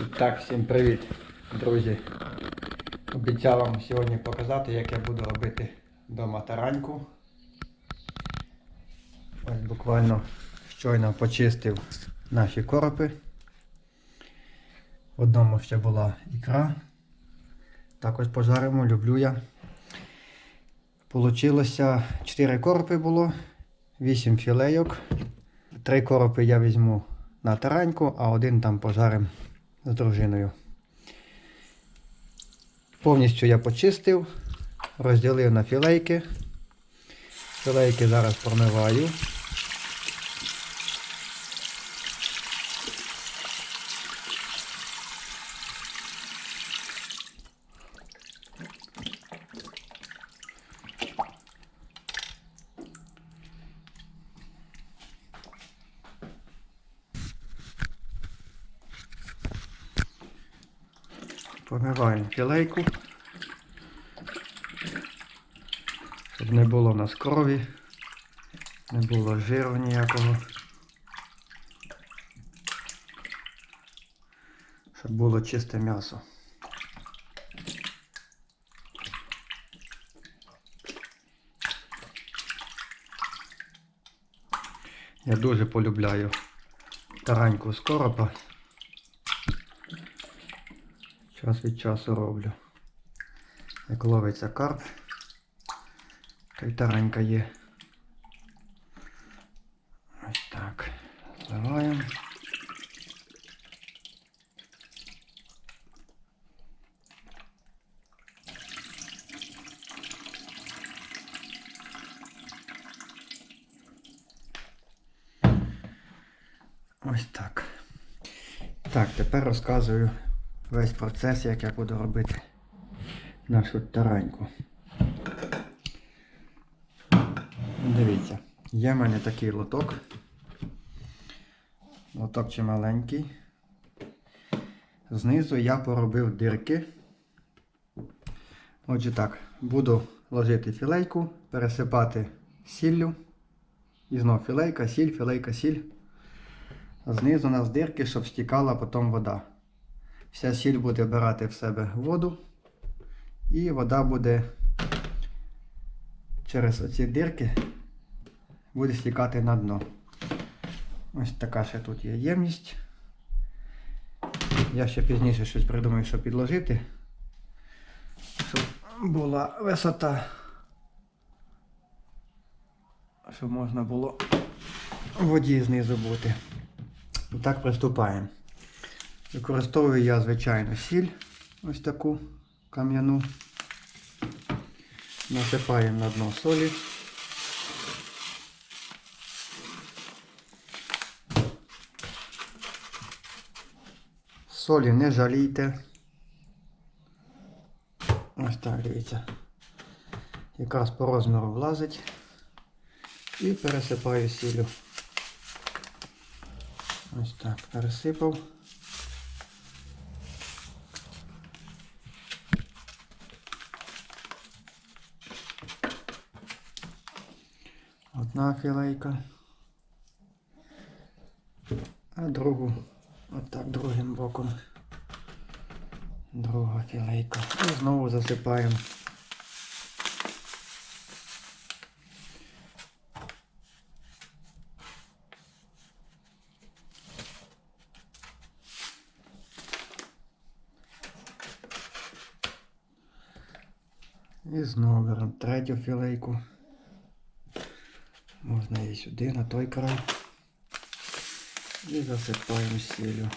І так, всім привіт, друзі. Обіцяв вам сьогодні показати, як я буду робити вдома тараньку. Ось буквально щойно почистив наші коропи. В одному ще була ікра. Також пожаримо, люблю я. Получилося 4 коропи було, 8 філейок. Три коропи я візьму на тараньку, а один там пожарим з дружиною. Повністю я почистив, розділив на філейки. Філейки зараз промиваю. Філейку, щоб не було в нас крові, не було жиру ніякого. Щоб було чисте м'ясо. Я дуже полюбляю тараньку з коропа. Час від часу роблю. Як ловиться карп, таранька є. Ось так. Зливаємо. Ось так. Так, тепер розказую весь процес, як я буду робити нашу тараньку. Дивіться, є в мене такий лоток. Лоток чималенький. Знизу я поробив дирки. Отже так, буду ложити філейку, пересипати сіллю. І знов філейка, сіль, філейка, сіль. Знизу у нас дирки, щоб стікала потім вода. Вся сіль буде вбирати в себе воду, і вода буде через оці дирки буде стікати на дно. Ось така ще тут є ємність. Я ще пізніше щось придумаю, що підложити, щоб була висота, щоб можна було в воді знизу бути. І так приступаємо. Використовую я, звичайно, сіль, ось таку кам'яну. Насипаємо на дно солі. Солі не жалійте. Ось так, дивіться. Якраз по розміру влазить. І пересипаю сіллю. Ось так, пересипав. Одна філейка. А другу отак другим боком. Друга філейка. І знову засипаємо. І знову беремо третю філейку. Можна її сюди, на той край. І засипаємо сіллю.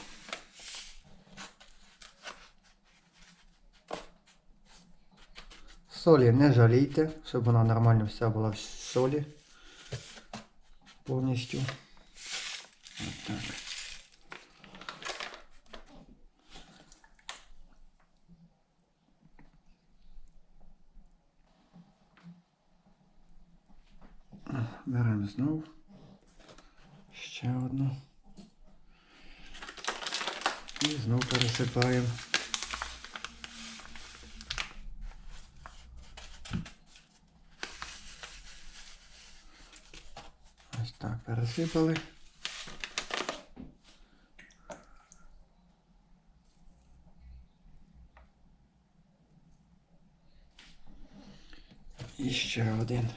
Солі не жалійте, щоб вона нормально вся була в солі. Повністю. Ось Беремо знову. Ще одну. І знову пересипаємо. Ось так пересипали. І ще один.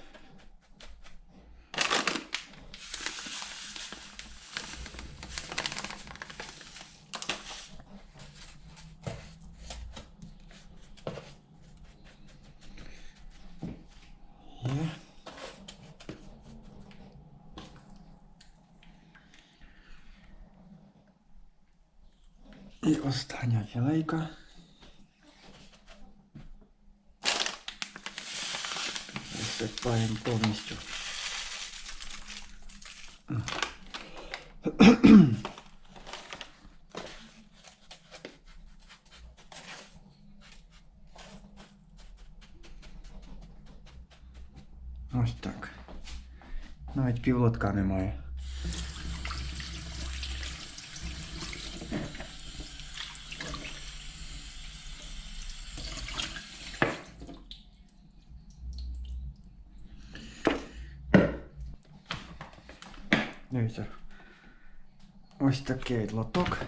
І остання філейка. Висипаємо повністю. Ось так. Навіть півлотка немає. Дивіться. Ось такий лоток.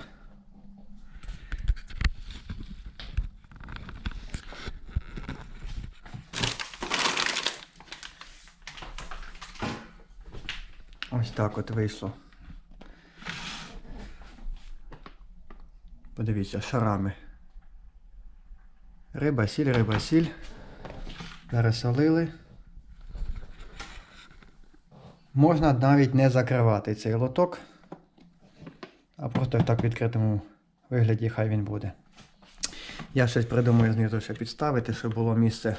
Ось так от вийшло. Подивіться, шарами. Риба, сіль, риба, сіль. Пересолили. Можна навіть не закривати цей лоток, а просто так в відкритому вигляді хай він буде. Я щось придумаю знизу ще підставити, щоб було місце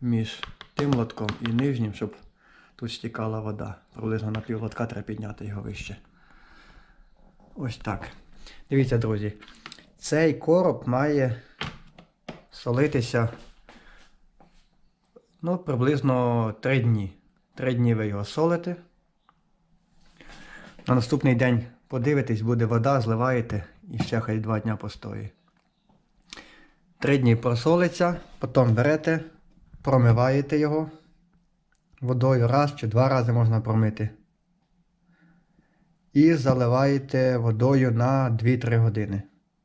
між тим лотком і нижнім, щоб тут стікала вода. Приблизно на пів лотка треба підняти його вище. Ось так. Дивіться, друзі, цей короб має солитися Ну, приблизно 3 дні. 3 дні ви його солите. На наступний день подивитесь, буде вода, зливаєте і ще хай 2 дня постоїть. 3 дні просолиться, потім берете, промиваєте його водою раз чи два рази можна промити. І заливаєте водою на 2-3 години.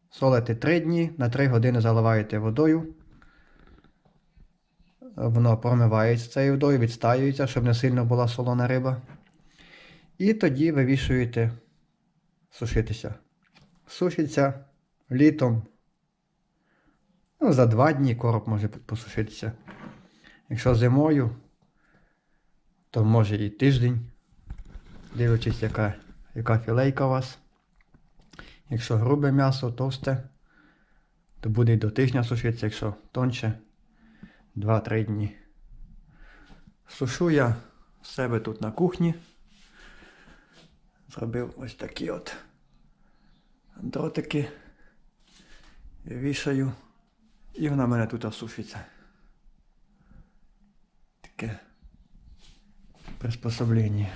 Солите 3 дні, на 3 години заливаєте водою воно промивається цією водою, відстаюється, щоб не сильно була солона риба. І тоді вивішуєте сушитися. Сушиться літом. Ну, за два дні короб може посушитися. Якщо зимою, то може і тиждень, дивлячись, яка, яка філейка у вас. Якщо грубе м'ясо, товсте, то буде і до тижня сушитися, якщо тонше. 2-3 дні. Сушу я в себе тут на кухні. Зробив ось такі от дротики. Вішаю. І вона в мене тут сушиться. Таке приспособлення.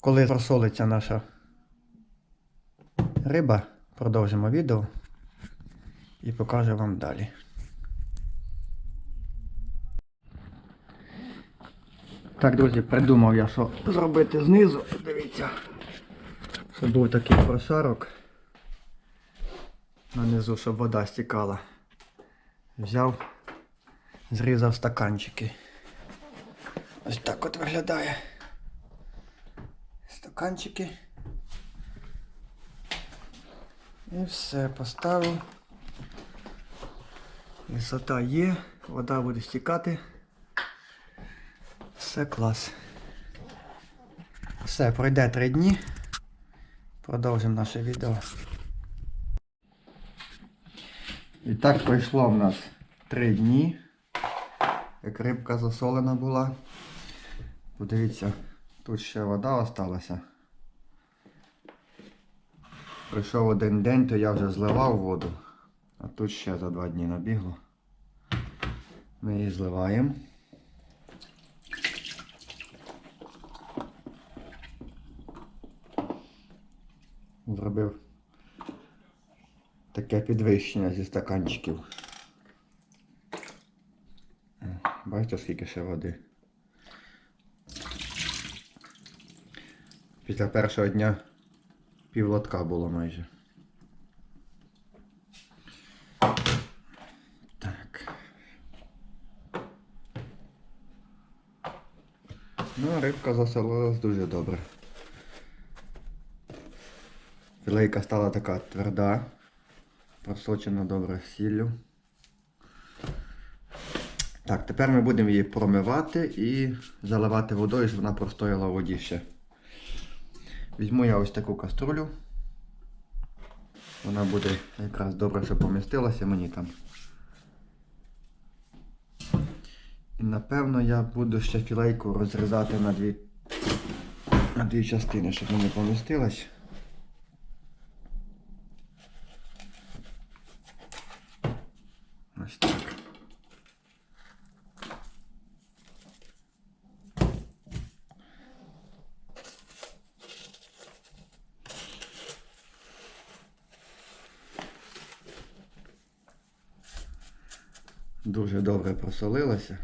Коли розсолиться наша риба, продовжимо відео і покажу вам далі. Так, друзі, придумав я, що зробити знизу. Дивіться, щоб був такий прошарок. Нанизу, щоб вода стікала. Взяв, зрізав стаканчики. Ось так от виглядає. Стаканчики. І все, поставив. Висота є, вода буде стікати. Все клас. Все, пройде три дні. Продовжимо наше відео. І так пройшло в нас три дні. Як рибка засолена була. Подивіться, тут ще вода осталася. Пройшов один день, то я вже зливав воду. А тут ще за два дні набігло. Ми її зливаємо. Зробив таке підвищення зі стаканчиків. Бачите, скільки ще води. Після першого дня пів лотка було майже. Ну, рибка засолилась дуже добре. Філейка стала така тверда, просочена добре сіллю. Так, тепер ми будемо її промивати і заливати водою, щоб вона простояла у воді ще. Візьму я ось таку каструлю. Вона буде якраз добре, що помістилася мені там. І напевно я буду ще філейку розрізати на дві, на дві частини, щоб не помістилась. Ось так. Дуже добре просолилася.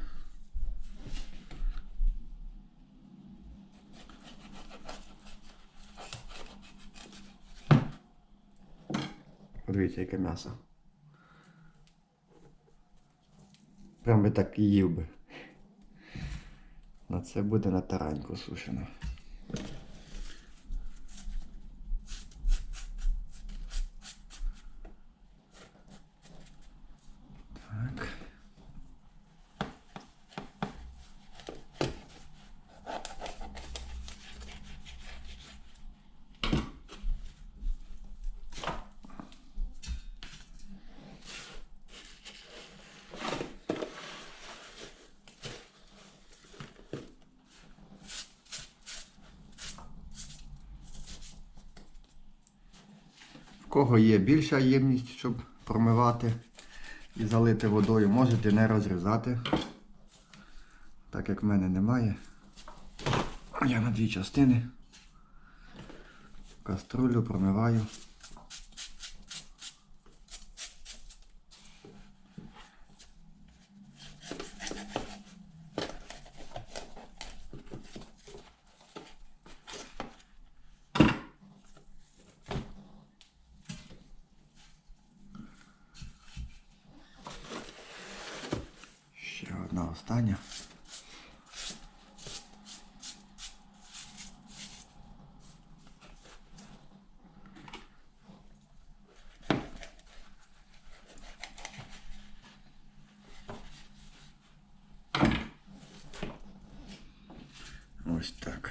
Подивіться, яке м'ясо. Прям би так і їв би. На це буде на тараньку сушено. Так. В кого є більша ємність, щоб промивати і залити водою, можете не розрізати. Так як в мене немає. Я на дві частини. Каструлю промиваю. Ще одна остання. Ось так.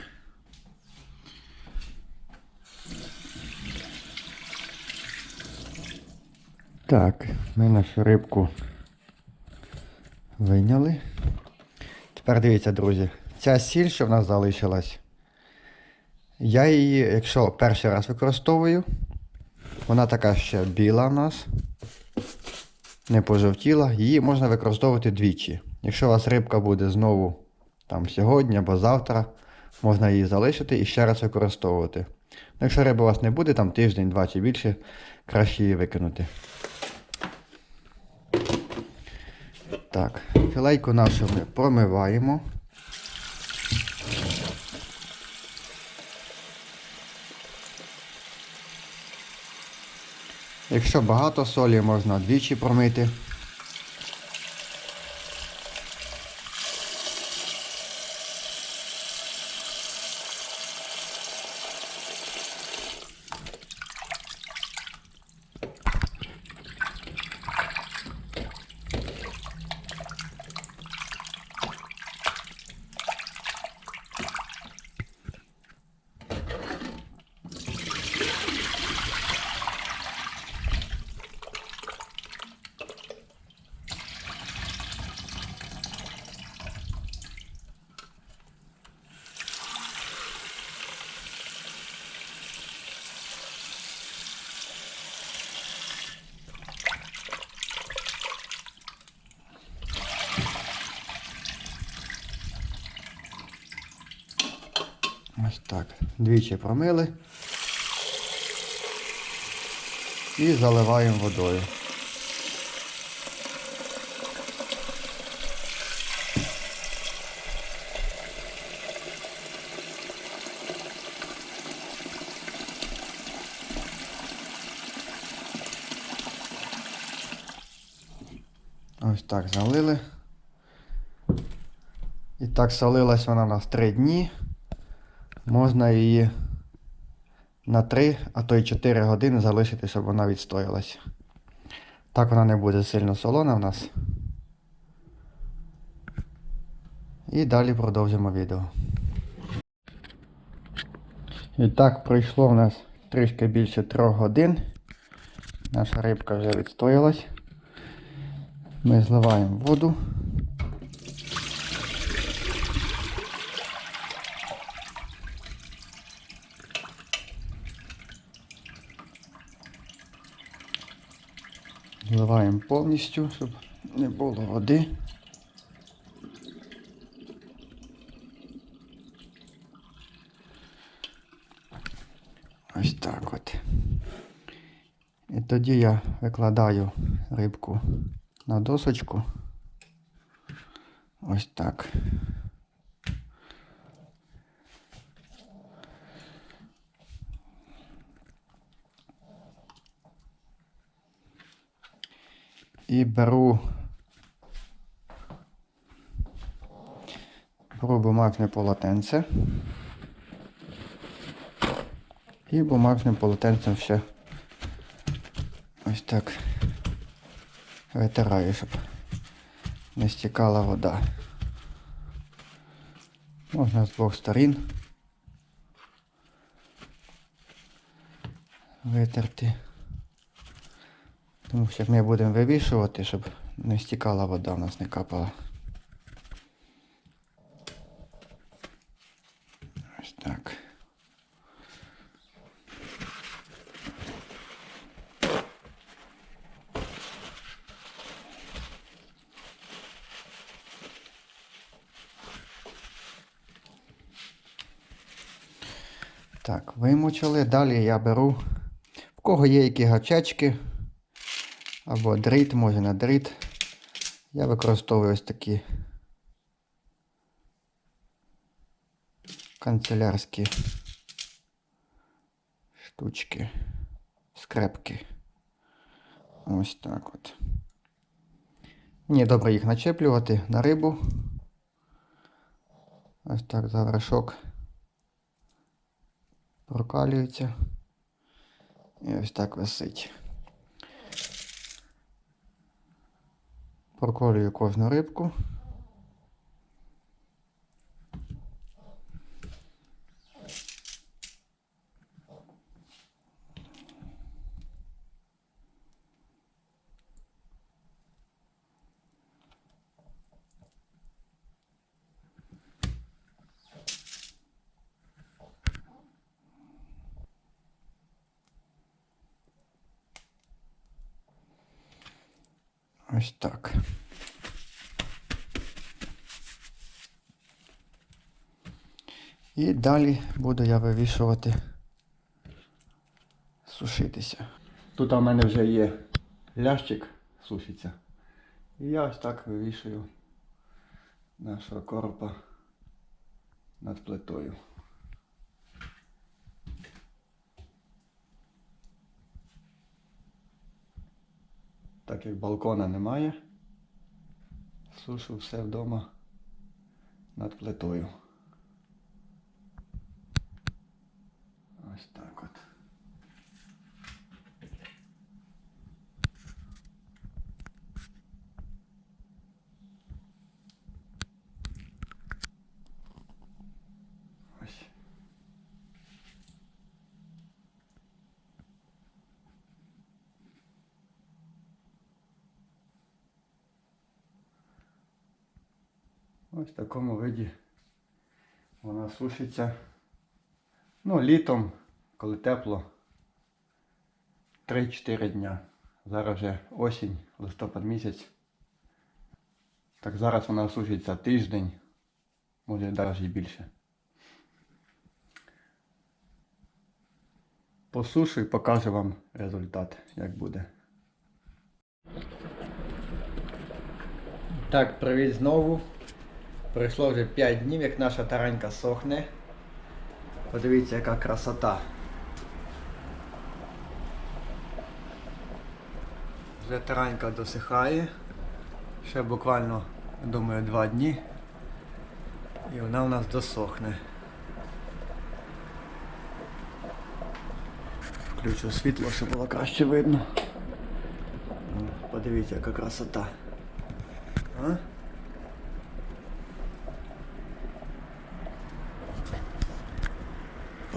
Так, ми нашу рибку вийняли. Тепер дивіться, друзі, ця сіль, що в нас залишилась, я її, якщо перший раз використовую, вона така ще біла в нас, не пожовтіла, її можна використовувати двічі. Якщо у вас рибка буде знову там сьогодні або завтра, можна її залишити і ще раз використовувати. Ну, Якщо риби у вас не буде, там тиждень, два чи більше, краще її викинути. Так, філейку нашу ми промиваємо. Якщо багато солі, можна двічі промити. Ось так. Двічі промили. І заливаємо водою. Ось так залили. І Так, солилась вона у нас 3 дні. Можна її на 3, а то й 4 години залишити, щоб вона відстоялася. Так вона не буде сильно солона в нас. І далі продовжимо відео. І так, пройшло в нас трішки більше 3 годин. Наша рибка вже відстоялась. Ми зливаємо воду. Зливаємо повністю, щоб не було води. Ось так от. І тоді я викладаю рибку на досочку. Ось так. І беру беру бумажне полотенце. І бумажним полотенцем ще ось так витираю, щоб не стікала вода. Можна з двох сторін витерти. Тому що ми будемо вивішувати, щоб не стікала вода, в нас не капала. Ось так. Так, вимочили. Далі я беру. В кого є які гачечки або дріт, може на дріт. Я використовую ось такі канцелярські штучки, скрепки. Ось так от. Мені добре їх начеплювати на рибу. Ось так за вершок прокалюється. І ось так висить. Проколюю кожну рибку. Ось так. І далі буду я вивішувати, сушитися. Тут у мене вже є лящик, сушиться. І я ось так вивішую нашого коропа над плитою. Так як балкона немає, сушу все вдома над плитою. Ось так от. Ось. Ось в такому виді вона сушиться. Ну, літом, коли тепло, 3-4 дня. Зараз вже осінь, листопад місяць. Так зараз вона сушиться тиждень, може навіть більше. Посушу і покажу вам результат, як буде. Так, привіт знову. Пройшло вже 5 днів, як наша таранька сохне. Подивіться, яка красота. Вже таранька досихає. Ще буквально, думаю, 2 дні. І вона у нас досохне. Включу світло, щоб було краще видно. Подивіться, яка красота. А?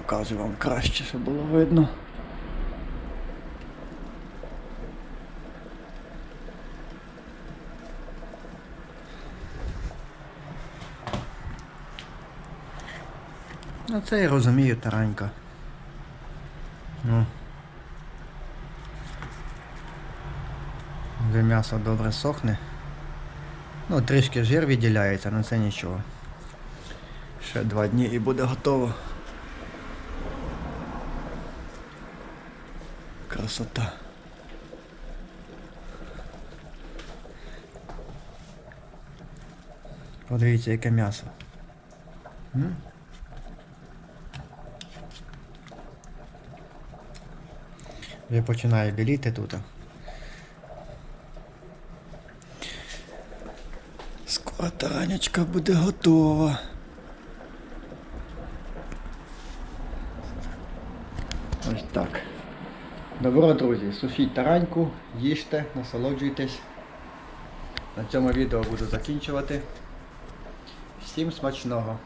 Покажу вам краще, щоб було видно. Ну це я розумію, таранька. Ну. Вже м'ясо добре сохне. Ну, трішки жир відділяється, але це нічого. Ще два дні і буде готово. Красота. Подивіться, яке м'ясо. Вже починає біліти тут. Скоро таранячка буде готова. Ось так. Добро, друзі, сушіть тараньку, їжте, насолоджуйтесь. На цьому відео буду закінчувати. Всім смачного!